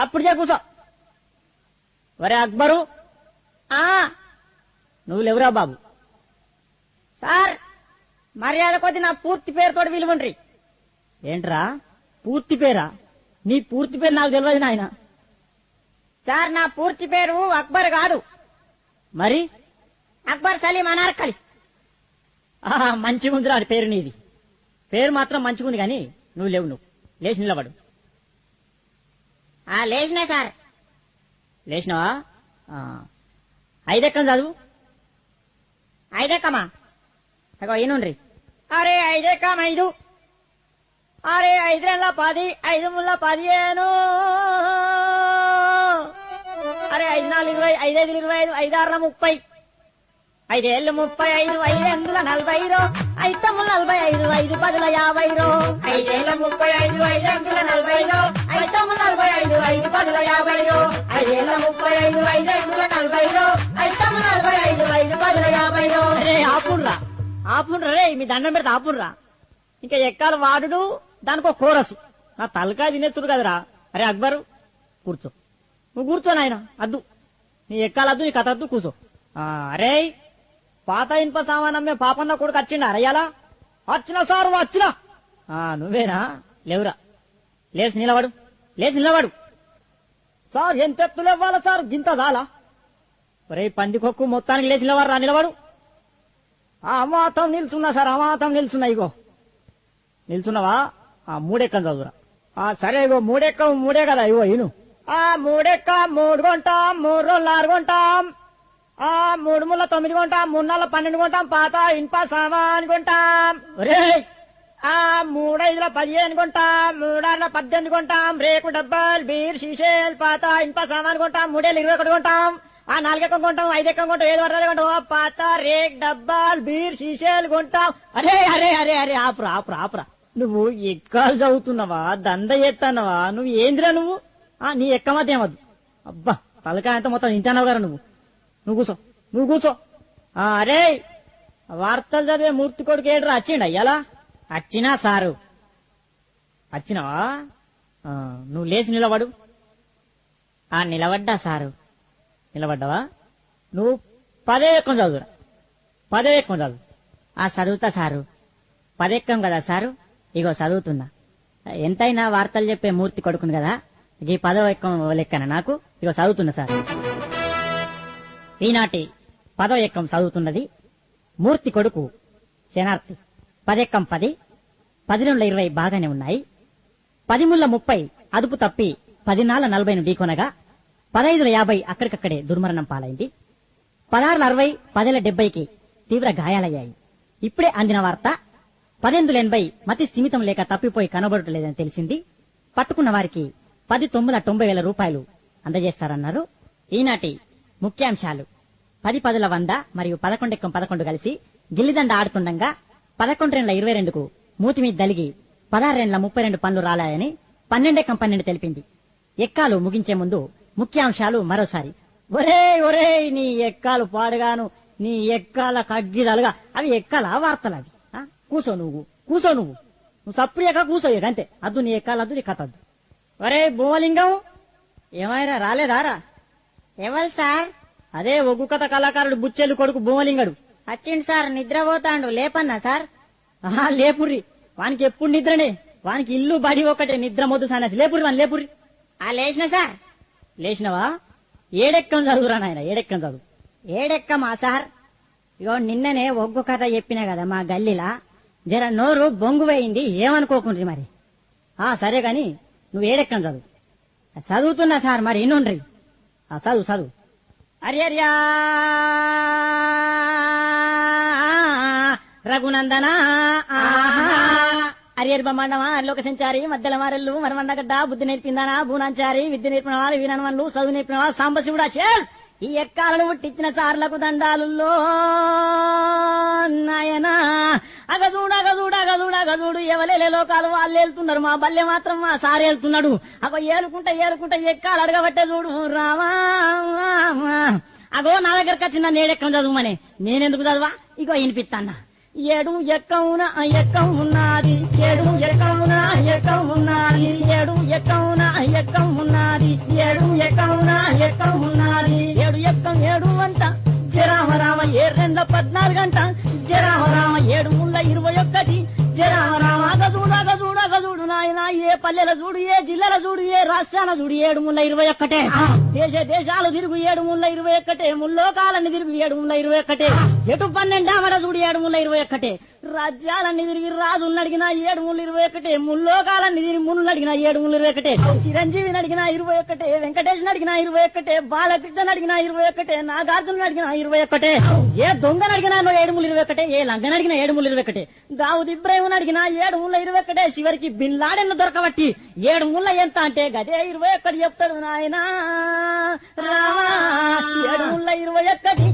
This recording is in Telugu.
తప్పుడు చే కూసో. ఒరే అక్బరు. ఆ. నువ్వు లేవురా బాబు. సార్ మర్యాద కొద్ది నా పూర్తి పేరుతో విలువండ్రి. ఏంట్రా? పూర్తి పేరా? నీ పూర్తి పేరు నాకు తెలియదు నాయన. సార్ నా పూర్తి పేరు అక్బర్ కాదు. మరి? అక్బర్ సలీం అనార్కలి. ఆహా, మంచిగుందిరా పేరు నీది. పేరు మాత్రం మంచిగుంది కానీ నువ్వు లేవు నువ్వు. లేచి నిలబడు. ఆ లేచినాయి సార్. లేచినావా? ఆ, ఐదెక్కం చదువు? ఐదే కమా అగో ఈనుండ్రి అరే ఐదే కమ ఐదు అరే ఐదు రెండ్ల పది ఐదు ముళ్ళ పదిహేను. అరే ఐదు నాలుగు ఇరవై ఐదైదు ఇరవై ఐదు ఐదారుల ముప్పై. ఐదేళ్ళు ముప్పై ఐదు ఐదెందుల నలభై రో. ఐదు నలభై ఐదు ఐదు పదుల యాభై రో. ఐదేళ్ళ ముప్పై ఐదు ఐదెందుల నలభై రో. ఐదు నలభై ఐదు ఐదు పదుల యాభై రో ఐదేళ్ళ ముప్పై ఐదు ఐదెందుల నలభై రో ఐదు నలభై ఐదు ఐదు పదుల యాభై ఆపుండ్రా ఆపుండ్రా రే మీ దండం పెడితే ఆపుండ్రా ఇంకా ఎక్కాల వాడు దానికి ఒక కోరసు. నా తలకాయ తినేస్తుడు కదరా. అరే అక్బరు కూర్చో. నువ్వు కూర్చో నాయన అద్దు. నీ ఎక్కాలద్దు నీ కథ అద్దు కూర్చో. అరే పాత ఇనుప సామానమ్మే పాపన్న కొడుకు వచ్చిండా? అరయ్యాలా వచ్చిన సారు వచ్చిన. నువ్వేనా? లేవురా. లేచి నిలబడు. లేచి నిలవాడు సార్ ఎంత ఎత్తులు సార్? గింత దాలా ఒరే పందికొక్కు మొత్తానికి లేచి రా నిలబడు. ఆ అమాతం నిల్చున్నా సార్ అమాతం నిల్చున్నా ఇగో. నిల్చున్నావా? ఆ మూడెక్కం చదువురా. ఆ సరే ఇగో మూడెక్క మూడే కదా ఇగో ఇను. ఆ మూడెక్క మూడు కొంటాం మూడు రోజులు ఆరు కొంటాం. ఆ మూడు ముళ్ళ తొమ్మిది కొంటాం మూడు నెలల పన్నెండు కొంటాం పాత ఇనుప సామాన్ కొంటాం. ఒరే ఆ మూడైదుల పదిహేను కొంటాం మూడార్ల పద్దెనిమిది కొంటాం రేకు డబ్బాలు బీర్ షీషేల్ పాత ఇనుప సామాన్ కొంటాం మూడేళ్ళు ఇరవై ఒకటి కొంటాం ఆ నాలుగెక్కం కొంటాం ఐదెక్కం కొంటాం ఏది పడుతుంది కొంటాం పాత రేక్ డబ్బాలు బీర్ షీషేలు కొంటాం. అరే అరే అరే అరే ఆపురా ఆపురా ఆపురా. నువ్వు ఎక్కాలు చదువుతున్నావా? దంద చేస్తున్నావా నువ్వు ఏందిరా నువ్వు? ఆ నీ ఎక్క అబ్బా తలకాయ అంతా మొత్తం తింటానావు కదా నువ్వు. నువ్వు కూర్చో నువ్వు కూర్చో. ఆ, అరే వార్తలు చదివే మూర్తి కొడుకు ఏడ్రా? వచ్చిండ ఎలా? వచ్చినా సారు. వచ్చినావా నువ్వు లేచి నిలబడు. ఆ నిలబడ్డా సారు. నిలబడ్డావా? నువ్వు పదే ఎక్కం చదువురా. పదే ఎక్కం చదువు. ఆ చదువుతా సారు. పదెక్కం కదా సారు? ఇగో చదువుతున్నా. ఎంతైనా వార్తలు చెప్పే మూర్తి కొడుకును కదా? ఈ పదవ ఎక్కం లెక్కన నాకు? ఇగో చదువుతున్నా సార్. ఈనాటి పదవ ఎక్కం చదువుతున్నది మూర్తి కొడుకు శనార్థి. పదెక్కం పది పదినుండ్ల ఇరవై బాగానే ఉన్నాయి. పదిముళ్ళ ముప్పై అదుపు తప్పి పదినాళ్ళ నలభైను ఢీకొనగా పదైదుల యాభై అక్కడికక్కడే దుర్మరణం పాలైంది. పదహారుల అరవై పదేల డెబ్బైకి తీవ్ర గాయాలయ్యాయి. ఇప్పుడే అందిన వార్త పదెందుల ఎనభై మతి స్థిమితం లేక తప్పిపోయి కనబడటలేదని తెలిసింది. పట్టుకున్న వారికి పది తొమ్మిది తొంభై వేల రూపాయలు అందజేస్తారన్నారు. ఈనాటి ముఖ్యాంశాలు. పది పదుల వంద మరియు పదకొండెక్కం పదకొండు కలిసి గిల్లిదండ ఆడుతుండగా పదకొండు రెండ్ల ఇరవై రెండుకు మూతి మీద దలిగి పదహారు రెండ్ల ముప్పై రెండు పనులు రాలాయని పన్నెండే పన్నెండు తెలిపింది. ఎక్కాలు ముగించే ముందు ముఖ్యాంశాలు మరోసారి. ఒరే ఒరే నీ ఎక్కాలు పాడుగాను నీ ఎక్కాల కగ్గిదాలుగా. అవి ఎక్కాల వార్తలు అవి ఆ? కూసో నువ్వు కూసో నువ్వు. నువ్వు సప్పుడు ఎక్క అంతే అద్దు నీ ఎక్కాలద్దు నీ కథ ఒరే భూమలింగం ఏమైనా రాలేదారా? ఎవరు సార్? అదే ఒగ్గు కథ కళాకారుడు బుచ్చెలు కొడుకు భూమలింగడు వచ్చిండు సార్ నిద్రపోతాండు లేపన్నా సార్? ఆహా లేపుర్రి. వానికి ఎప్పుడు నిద్రనే? వానికి ఇల్లు బడి ఒకటే నిద్ర మొద్దు సానసి లేపుర్రి వాని లేపుర్రి. ఆ లేచిన సార్. లేచినవా? ఏడెక్కం చదువురా నాయన ఏడెక్కం చదువు. ఏడెక్కమా సార్? ఇగో నిన్ననే ఒగ్గు కథ చెప్పినా కదా మా గల్లీలా? జర నోరు బొంగు పోయింది ఏమనుకోకుండ్రి మరి? ఆ సరే గాని నువ్వు ఏడెక్కం చదువు? చదువుతున్నా సార్ మరి ఇన్నుండ్రి ఆ చదువు చదువు. హరియర్యా రఘునందన అరియర్ బ్రహ్మాండమా లోకసంచారి మధ్యల మారెల్లు మరమండగడ్డ బుద్ధి నేర్పిందానా భూనాంచారి విద్య నేర్పిన వాళ్ళు వీరనవన్లు చదువు నేర్పిన వాళ్ళు సాంబశివుడా చేల్ ఈ ఎక్కాలను పుట్టించిన సార్లకు దండాలుల్లో నాయనా. అగజూడు అగజూడు అగజూడు అగజూడు ఎవలేలే లోకాలు వాళ్ళు వెళ్తున్నారు మా బల్లె మాత్రం మా సార్ వెళ్తున్నాడు అగో ఏలుకుంటే ఏలుకుంటే ఎక్కాలు అడగబట్టే చూడు రామా అగో నా దగ్గరకు వచ్చిన నేడెక్కం చదువుమని. నేనెందుకు చదువా? ఇగో వినిపిస్తాన్నా ఏడు ఎక్కవున ఎక్కం ఉన్నది ఏడు ఎక్కవున ఎక్కం ఉన్నది ఏడు ఎక్కవున ఎక్కం ఉన్నది ఏడు ఎక్కవున ఎక్కం ఉన్నది పల్లెల చూడు ఏ జిల్లాల చూడు ఏ రాష్ట్రాల చూడు ఏడు ముళ్ళ ఇరవై ఒక్కటే దేశ దేశాలు తిరుగు ఏడు ముళ్ళ ఇరవై ఒక్కటే ముల్లోకాలన్నీ తిరుగు ఏడు ముళ్ళ ఇరవై ఒక్కటే ఎటు పన్నెండామడ చూడు ఏడు ముళ్ళ ఇరవై ఒక్కటే రాజ్యాలన్నీ తిరిగి రాజులను అడిగిన ఏడు ముళ్ళు ఇరవై ఒకటే ముల్లోకాలన్నీ తిరిగి ముళ్ళు అడిగిన ఏడు ముళ్ళు ఇరవై ఒకటే చిరంజీవిని అడిగిన ఇరవై ఒకటే వెంకటేశ్వర అడిగిన ఇరవై ఒకటే బాలకృష్ణ అడిగిన ఇరవై ఒకటే నాగార్జున అడిగిన ఇరవై ఒకటే ఏ దొంగను అడిగినా ఏడు ముళ్ళు ఇరవై ఒకటే ఏ లంగని అడిగిన ఏడు ముళ్ళు ఇరవై ఒకటే దావుద్ ఇబ్రాహిం అడిగిన ఏడు ముళ్ళ ఇరవై ఒకటే చివరికి బిన్ లాడెన్ కాబట్టి ఏడు ముళ్ళ ఎంత అంటే గదే ఇరవై ఒక్కటి చెప్తాడు నాయన. రామా ఏడు ముళ్ళ ఇరవై ఒక్కటి.